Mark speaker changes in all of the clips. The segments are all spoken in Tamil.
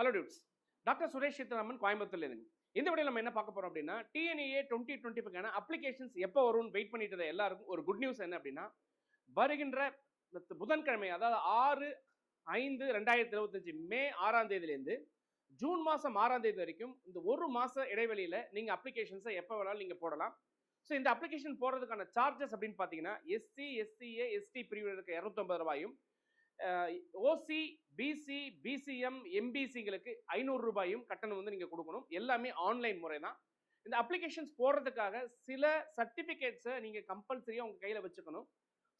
Speaker 1: Hello dudes doctor Suresh Seetharaman கோயம்புத்தூர்ல இருந்து இந்த வழியில் நம்ம என்ன பார்க்க போறோம் அப்படின்னா டிஎன்ஏ டுவெண்ட்டி டுவெண்ட்டி ஃபைவ்க்கான அப்ளிகேஷன்ஸ் எப்போ வரும்னு வெயிட் பண்ணிட்டு இருந்த எல்லாருக்கும் ஒரு குட் நியூஸ் என்ன அப்படின்னா வருகின்ற புதன்கிழமை அதாவது ஆறு ஐந்து ரெண்டாயிரத்தி இருபத்தஞ்சு மே ஆறாம் தேதியிலேருந்து ஜூன் மாதம் ஆறாம் தேதி வரைக்கும் இந்த ஒரு மாச இடைவெளியில நீங்க அப்ளிகேஷன்ஸை எப்போ வேணாலும் நீங்க போடலாம். ஸோ இந்த அப்ளிகேஷன் போடுறதுக்கான சார்ஜஸ் அப்படின்னு பார்த்தீங்கன்னா எஸ்சி எஸ்சிஏ எஸ்டி பிரிவினருக்கு இரநூத்தொம்பது ரூபாயும் ஓசி பிசி பிசிஎம் எம்பிசிங்களுக்கு ஐநூறு ரூபாயும் கட்டணம் வந்து நீங்கள் கொடுக்கணும். எல்லாமே ஆன்லைன் முறை தான் இந்த அப்ளிகேஷன்ஸ் போடுறதுக்காக சில சர்டிஃபிகேட்ஸை நீங்கள் கம்பல்சரியாக உங்கள் கையில் வச்சுக்கணும்.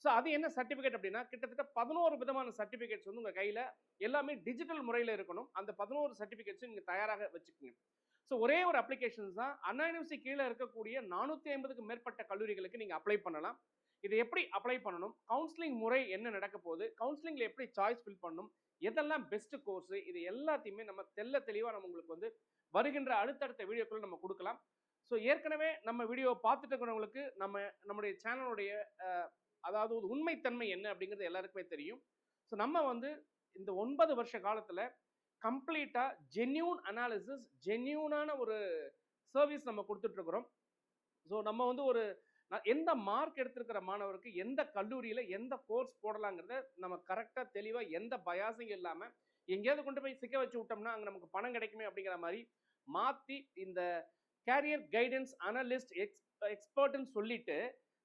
Speaker 1: ஸோ அது என்ன சர்டிஃபிகேட் அப்படின்னா கிட்டத்தட்ட பதினோரு விதமான சர்டிஃபிகேட்ஸ் வந்து உங்கள் கையில் எல்லாமே டிஜிட்டல் முறையில் இருக்கணும். அந்த பதினோரு சர்டிஃபிகேட்ஸும் நீங்கள் தயாராக வச்சுக்கோங்க. ஸோ ஒரே ஒரு அப்ளிகேஷன்ஸ் தான். அண்ணா யூனிவர்சிட்டி கீழே இருக்கக்கூடிய நானூற்றி ஐம்பதுக்கு மேற்பட்ட கல்லூரிகளுக்கு நீங்கள் அப்ளை பண்ணலாம். இது எப்படி அப்ளை பண்ணணும்? கவுன்சிலிங் முறை என்ன நடக்க போகுது? கவுன்சிலிங்கில் எப்படி சாய்ஸ் ஃபில் பண்ணணும்? எதெல்லாம் பெஸ்ட் கோர்ஸ் இது எல்லாத்தையுமே நம்ம தெல்ல தெளிவாக நம்ம உங்களுக்கு வந்து வருகின்ற அடுத்தடுத்த வீடியோக்கள் நம்ம கொடுக்கலாம். ஸோ ஏற்கனவே நம்ம வீடியோ பார்த்துட்டு இருக்கிறவங்களுக்கு நம்ம நம்முடைய சேனலுடைய அதாவது ஒரு உண்மைத்தன்மை என்ன அப்படிங்கிறது எல்லாருக்குமே தெரியும். ஸோ நம்ம வந்து இந்த ஒன்பது வருஷ காலத்தில் கம்ப்ளீட்டாக ஜென்யூன் அனாலிசிஸ் ஜென்யூனான ஒரு சர்வீஸ் நம்ம கொடுத்துட்ருக்குறோம் ஸோ நம்ம வந்து ஒரு நான் எந்த மார்க் எடுத்திருக்கிற மாணவருக்கு எந்த கல்லூரியில் எந்த கோர்ஸ் போடலாங்கிறத நம்ம கரெக்டாக தெளிவாக எந்த பயாசிங் இல்லாமல் எங்கேயாவது கொண்டு போய் சிக்க வச்சு விட்டோம்னா அங்கே நமக்கு பணம் கிடைக்குமே அப்படிங்கிற மாதிரி மாற்றி இந்த கேரியர் கைடன்ஸ் அனலிஸ்ட் எக்ஸ் எக்ஸ்பர்ட்னு சொல்லிட்டு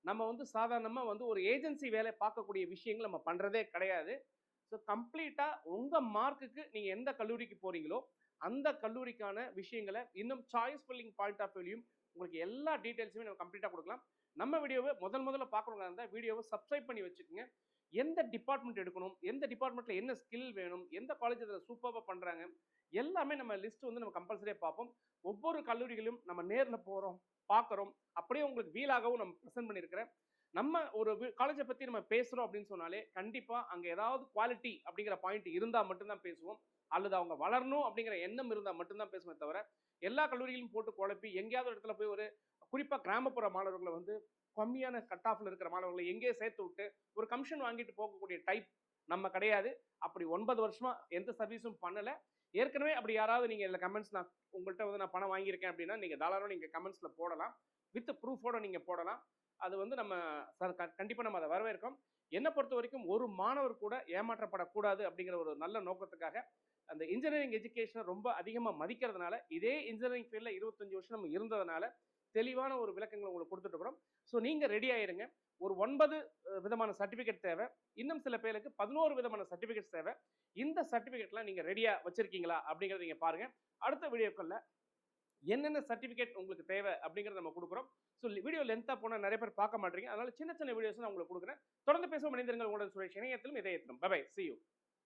Speaker 1: நம்ம வந்து சாதாரணமாக வந்து ஒரு ஏஜென்சி வேலை பார்க்கக்கூடிய விஷயங்கள் நம்ம பண்ணுறதே கிடையாது. ஸோ கம்ப்ளீட்டாக உங்கள் மார்க்குக்கு நீங்கள் எந்த கல்லூரிக்கு போகிறீங்களோ அந்த கல்லூரிக்கான விஷயங்களை இன்னும் சாய்ஸ் ஃபில்லிங் பாயிண்ட் ஆஃப் வியூலையும் உங்களுக்கு எல்லா டீட்டெயில்ஸுமே நம்ம கம்ப்ளீட்டாக கொடுக்கலாம். நம்ம வீடியோவை முதல் முதல்ல பார்க்குறவங்க இருந்தால் வீடியோவை சப்ஸ்கிரைப் பண்ணி வச்சுக்கோங்க. எந்த டிபார்ட்மெண்ட் எடுக்கணும் எந்த டிபார்ட்மெண்ட்டில் என்ன ஸ்கில் வேணும் எந்த காலேஜ் அதில் சூப்பராக பண்ணுறாங்க எல்லாமே நம்ம லிஸ்ட் வந்து நம்ம கம்பல்சரியாக பார்ப்போம். ஒவ்வொரு கல்லூரிகளும் நம்ம நேரில் போகிறோம் பார்க்குறோம். அப்படியே உங்களுக்கு வீலாகவும் நம்ம ப்ரெசென்ட் பண்ணியிருக்கிறேன். நம்ம ஒரு காலேஜை பற்றி நம்ம பேசுகிறோம் அப்படின்னு சொன்னாலே கண்டிப்பாக அங்கே ஏதாவது குவாலிட்டி அப்படிங்கிற பாயிண்ட் இருந்தால் மட்டும்தான் பேசுவோம். அல்லது அவங்க வளரணும் அப்படிங்கிற எண்ணம் இருந்தால் மட்டும்தான் பேசுமே தவிர எல்லா கல்லூரிகளும் போட்டு குழப்பி எங்கேயாவது இடத்துல போய் ஒரு குறிப்பாக கிராமப்புற மாணவர்களை வந்து கம்மியான கட் ஆஃப்ல இருக்கிற மாணவர்களை எங்கேயே சேர்த்து விட்டு ஒரு கமிஷன் வாங்கிட்டு போகக்கூடிய டைப் நம்ம கிடையாது. அப்படி ஒன்பது வருஷமாக எந்த சர்வீஸும் பண்ணலை. ஏற்கனவே அப்படி யாராவது நீங்கள் இதில் கமெண்ட்ஸ் நான் உங்கள்கிட்ட வந்து நான் பணம் வாங்கியிருக்கேன் அப்படின்னா நீங்கள் தாராளம் நீங்கள் கமெண்ட்ஸில் போடலாம். வித் ப்ரூஃபோட நீங்கள் போடலாம். அது வந்து நம்ம சார் கண்டிப்பாக நம்ம அதை வரவேற்கோம் என்னை பொறுத்த வரைக்கும் ஒரு மாணவர் கூட ஏமாற்றப்படக்கூடாது அப்படிங்கிற ஒரு நல்ல நோக்கத்துக்காக அந்த இன்ஜினியரிங் எஜுகேஷனை ரொம்ப அதிகமாக மதிக்கிறதுனால இதே இன்ஜினியரிங் ஃபீல்டில் இருபத்தஞ்சி வருஷம் நம்ம இருந்ததுனால தெளிவான ஒரு விளக்கங்களை உங்களுக்கு கொடுத்துட்டுருக்குறோம் ஸோ நீங்கள் ரெடி ஆயிருங்க. ஒரு ஒன்பது விதமான சர்டிஃபிகேட் தேவை. இன்னும் சில பேருக்கு பதினோரு விதமான சர்டிஃபிகேட்ஸ் தேவை. இந்த சர்டிஃபிகேட்லாம் நீங்கள் ரெடியாக வச்சிருக்கீங்களா அப்படிங்கிறத நீங்கள் பாருங்கள் அடுத்த வீடியோக்களில் என்னென்ன சர்டிஃபிகேட் உங்களுக்கு தேவை அப்படிங்கிறத நம்ம கொடுக்குறோம். ஸோ வீடியோ லென்த்தாக போனால் நிறைய பேர் பார்க்க மாட்டீங்க. அதனால சின்ன சின்ன வீடியோஸ் நான் உங்களுக்கு கொடுக்குறேன். தொடர்ந்து பேசுவோம். மனிதர்கள் உங்களோட சுரேஷ் இணையத்திலும் இதயத்திலும். Bye see you